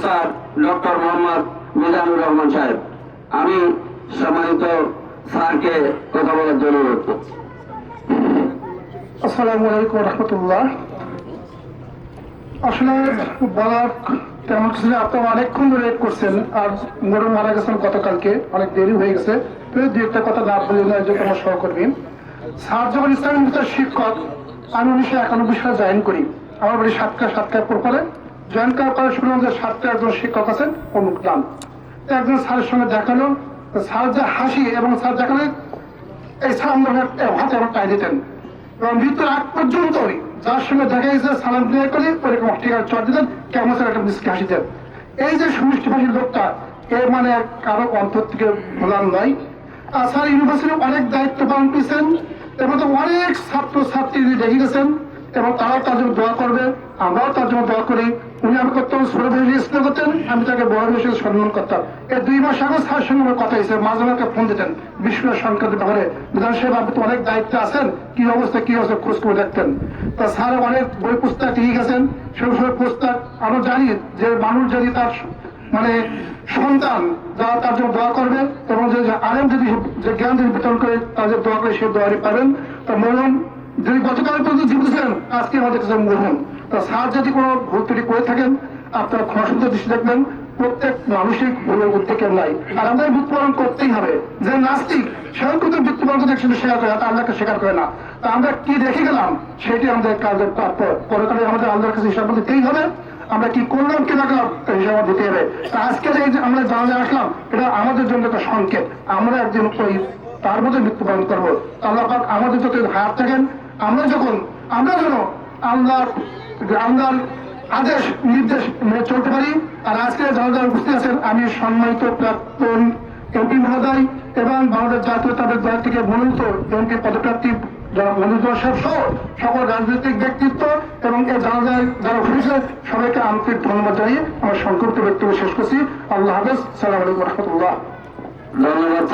Professor doctor Mohammad Mizanur Rahman সাহেব। আমি সম্মানিত স্যারকে কথা বলার জন্য অনুরোধ করছি। আসসালামু আলাইকুম রহমতুল্লাহ। আসলে বলার তেমন কিছু নেই। আপনারা অনেকক্ষণ ধরে ওয়েট করছেন, আর মরুন মারা গেছেন গতকালকে, অনেক দেরি হয়ে গেছে। দু একটা কথা না বলে না যে আমার সহকর্মী। স্যার যখন ইসলামী শিক্ষক, আমি উনিশশো একানব্বই সালে জয়েন করি। আমার বাড়ি সাতটা সাতটা পরে জয়েন করার পরে শুনলাম যে সাতটা একজন শিক্ষক আছেন, অমুক নাম একজন স্যারের সঙ্গে দেখাল স্যার যে হাসি এবং স্যার দেখালে এই স্যার হাতে আমার টাই দিতেন। এবং মৃত্যুর আগ পর্যন্তই যার সঙ্গে দেখা গেছে সালাম দিয়ে করে, ওরকম ঠিক আছে চট দিতেন, কেমন স্যার একটা মিসকে হাসিতেন এই যে সুমিষ্টি ভাষীর লোকটা এর মানে কারও অন্তর থেকে ভোলার নয়। আর স্যার ইউনিভার্সিটি অনেক দায়িত্ব পালন করেছেন, এবং অনেক ছাত্র ছাত্রী দেখে গেছেন এবং তারাও তার জন্য দোয়া করবে, আমরাও তার জন্য দোয়া করি। উনি অত্যন্ত ছোট বয়সে স্নেহ করতেন আমি তাকে বড় বয়সে সম্মান করতাম। এই দুই মাস আগে স্যার সঙ্গে আমার কথা হয়েছে, মাঝে মাঝে ফোন দিতেন। বিশ্ব সংক্রান্ত ব্যাপারে। বিধান আপনি তো অনেক দায়িত্বে আছেন, কি অবস্থা কি অবস্থা খোঁজ করে দেখতেন। তা স্যার অনেক বই পুস্তক লিখে গেছেন। সেই সব পুস্তক আমরা জানি যে মানুষ যদি তার মানে সন্তান যারা তার জন্য দোয়া করবে এবং যে যে আলেম যদি যে জ্ঞান যদি বিতরণ করে তাদের দোয়া করে সে দোয়ারি পাবেন। তা মরণ যদি গতকাল পর্যন্ত জীবিত ছিলেন, আজকে আমাদের কাছে মরণ তা স্যার যদি কোনো ভুল ত্রুটি করে থাকেন, আপনার ক্ষমা দৃষ্টি দেখবেন, প্রত্যেক মানুষের ভুলের উদ্যোগে নাই। আর আমাদের মৃত্যুবরণ করতেই হবে। যে নাস্তিক সেও কিন্তু মৃত্যুবরণ করতে একসাথে স্বীকার করে তা আল্লাহকে স্বীকার করে না। তা আমরা কি দেখে গেলাম? সেটি আমাদের কাজের প্রাপ্য পরকালে আমাদের আল্লাহর কাছে হিসাব দিতেই হবে। আমরা কি করলাম, কি রাখলাম তার হিসাব দিতে হবে। তা আজকে যে আমরা জানালে আসলাম, এটা আমাদের জন্য একটা সংকেত। আমরা একদিন ওই তার মধ্যে মৃত্যুবরণ করব। আল্লাহ পাক আমাদের যত হায়াত থাকেন, আমরা যখন, আমরা যেন আল্লাহ আল্লাহর আদেশ, নির্দেশ মেনে চলতে পারি, আর আজকে যারা যারা উপস্থিত আছেন, আমি সম্মানিত প্রাক্তন এমপি মহোদয় এবং বাংলাদেশ জাতীয়তাবাদ দল থেকে মনোনীত এমপি পদপ্রার্থী যারা মনোনীত সাহেব সহ সকল রাজনৈতিক ব্যক্তিত্ব এবং এই যারা যারা যারা হয়েছে সবাইকে আন্তরিক ধন্যবাদ জানিয়ে আমার সংক্ষিপ্ত বক্তব্য শেষ করছি। আল্লাহ হাফেজ। সালাম আলাইকুম রহমতুল্লাহ। ধন্যবাদ।